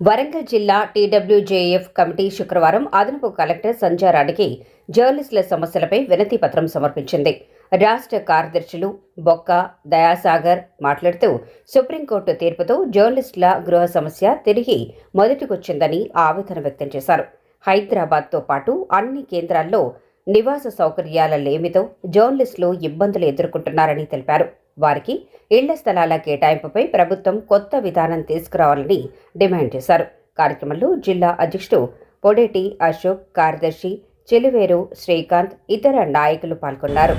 వరంగల్ జిల్లా TWJF committee శుక్రవారం అదనపు కలెక్టర్ సంజారానికి జర్నలిస్టుల సమస్యలపై వినతి పత్రం సమర్పించింది. రాష్ట్ర కార్యదర్శులు బొక్క దయాసాగర్ మాట్లాడుతూ సుప్రీంకోర్టు తీర్పుతో జర్నలిస్టుల గృహ సమస్య తిరిగి మొదటికొచ్చిందని ఆవేదన వ్యక్తం చేశారు. హైదరాబాద్తో పాటు అన్ని కేంద్రాల్లో నివాస సౌకర్యాల లేమితో జర్నలిస్టులు ఇబ్బందులు ఎదుర్కొంటున్నారని తెలిపారు. వారికి ఇళ్ళ స్థలాల కేటాయింపుపై ప్రభుత్వం కొత్త విధానం తీసుకురావాలని డిమాండ్ చేశారు. కార్యక్రమంలో జిల్లా అధ్యక్షుడు పొడేటి అశోక్ కార్యదర్శి చెలివేరు శ్రీకాంత్ ఇతర నాయకులు పాల్గొన్నారు.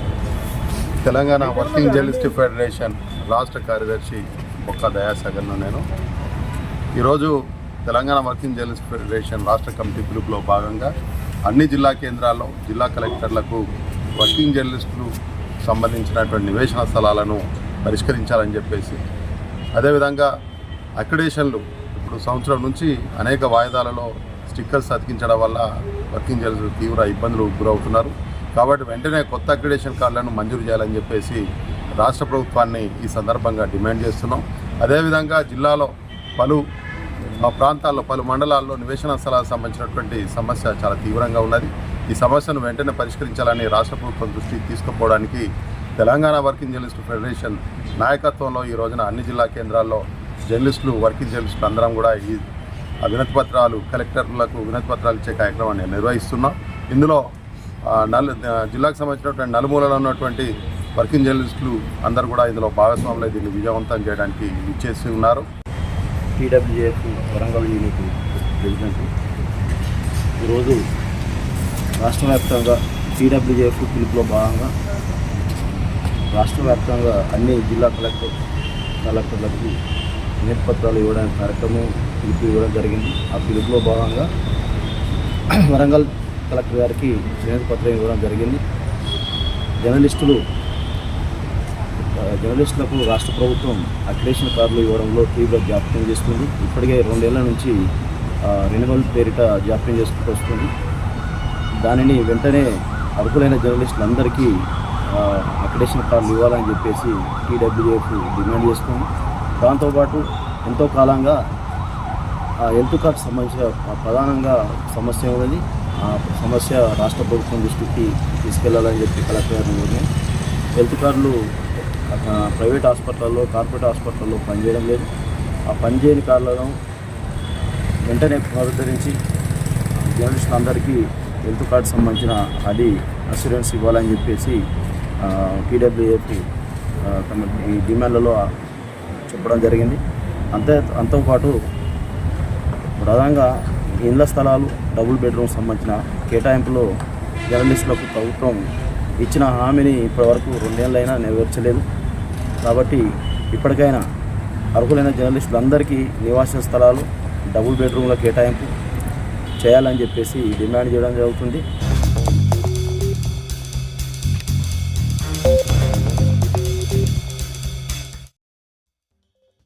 తెలంగాణ వర్కింగ్ జర్నలిస్ట్ ఫెడరేషన్ రాష్ట్ర కార్యదర్శి ఒక్క దయాసాగర్ను నేను. ఈరోజు తెలంగాణ వర్కింగ్ జర్నలిస్ట్ ఫెడరేషన్ రాష్ట్ర కమిటీ పిలుపులో భాగంగా అన్ని జిల్లా కేంద్రాల్లో జిల్లా కలెక్టర్లకు వర్కింగ్ జర్నలిస్టులు సంబంధించినటువంటి నివేశన స్థలాలను పరిష్కరించాలని చెప్పేసి. అదేవిధంగా అక్రిడేషన్లు ఇప్పుడు సంవత్సరం నుంచి అనేక వాయిదాలలో స్టిక్కర్స్ అతికించడం వల్ల వర్కింగ్ జర్నలిస్టులు తీవ్ర ఇబ్బందులు గురవుతున్నారు. కాబట్టి వెంటనే కొత్త అక్రిడేషన్ కార్డులను మంజూరు చేయాలని చెప్పేసి రాష్ట్ర ప్రభుత్వాన్ని ఈ సందర్భంగా డిమాండ్ చేస్తున్నాం. అదేవిధంగా జిల్లాలో పలు ప్రాంతాల్లో పలు మండలాల్లో నివేశన స్థలాలకు సంబంధించినటువంటి సమస్య చాలా తీవ్రంగా ఉన్నది. ఈ సమస్యను వెంటనే పరిష్కరించాలని రాష్ట్ర ప్రభుత్వం దృష్టికి తీసుకుపోవడానికి తెలంగాణ వర్కింగ్ జర్నలిస్టు ఫెడరేషన్ నాయకత్వంలో ఈ రోజున అన్ని జిల్లా కేంద్రాల్లో జర్నలిస్టులు వర్కింగ్ జర్నలిస్టులు అందరం కూడా ఈ వినతి పత్రాలు కలెక్టర్లకు వినతి పత్రాలు ఇచ్చే కార్యక్రమాన్ని నిర్వహిస్తున్నాం. ఇందులో నలు జిల్లాకు సంబంధించినటువంటి నలుమూలలో ఉన్నటువంటి వర్కింగ్ జర్నలిస్టులు అందరూ కూడా ఇందులో భాగస్వాములు దీన్ని విజయవంతం చేయడానికి ఇచ్చేసి ఉన్నారు. T W F Warangal unit president. ఈరోజు రాష్ట్ర వ్యాప్తంగా సిడబ్ల్యూజేఎఫ్ పిలుపులో భాగంగా రాష్ట్ర వ్యాప్తంగా అన్ని జిల్లా కలెక్టర్ కలెక్టర్లకు వినతి పత్రాలు ఇవ్వడానికి కార్యక్రమం పిలుపు ఇవ్వడం జరిగింది. ఆ పిలుపులో భాగంగా వరంగల్ కలెక్టర్ గారికి వినతి పత్రం ఇవ్వడం జరిగింది. జర్నలిస్టులు జర్నలిస్టులకు రాష్ట్ర ప్రభుత్వం అక్రిడేషన్ కార్డులు ఇవ్వడంలో తీవ్ర జాప్యం చేస్తుంది. ఇప్పటికే రెండేళ్ళ నుంచి రెన్యువల్ పేరిట జాప్యం చేసుకుంటూ వస్తుంది. దానిని వెంటనే అర్హులైన జర్నలిస్టులందరికీ అందరికీ అక్రిడేషన్ కార్డులు ఇవ్వాలని చెప్పేసి టీడబ్ల్యూఎఫ్ డిమాండ్ చేస్తుంది దాంతోపాటు ఎంతో కాలంగా ఆ హెల్త్ కార్డ్ సంబంధించిన ప్రధానంగా సమస్య ఉన్నది ఆ సమస్య రాష్ట్ర ప్రభుత్వం దృష్టికి తీసుకెళ్ళాలని చెప్పి కలెక్టర్ గారిని కోరినాం. హెల్త్ కార్డులు ప్రైవేట్ హాస్పిటల్లో కార్పొరేట్ హాస్పిటల్లో పనిచేయడం లేదు ఆ పనిచేయని కార్డులను వెంటనే పునరుద్ధరించి జర్నలిస్టులు అందరికీ హెల్త్ కార్డు సంబంధించిన అది అసూరెన్స్ ఇవ్వాలని చెప్పేసి పీడబ్ల్యూఎఫ్ తమ ఈ డిమాండ్లలో చెప్పడం జరిగింది. అంతే అంతోపాటు ప్రధానంగా ఇళ్ళ స్థలాలు డబుల్ బెడ్రూమ్ సంబంధించిన కేటాయింపులో జర్నలిస్టులకు ప్రభుత్వం ఇచ్చిన హామీని ఇప్పటివరకు రెండేళ్ళైనా నెరవేర్చలేదు. కాబట్టి ఇప్పటికైనా అర్హులైన జర్నలిస్టులందరికీ నివాస స్థలాలు డబుల్ బెడ్రూమ్ల కేటాయింపు చేయాలని చెప్పేసి డిమాండ్ చేయడం జరుగుతుంది.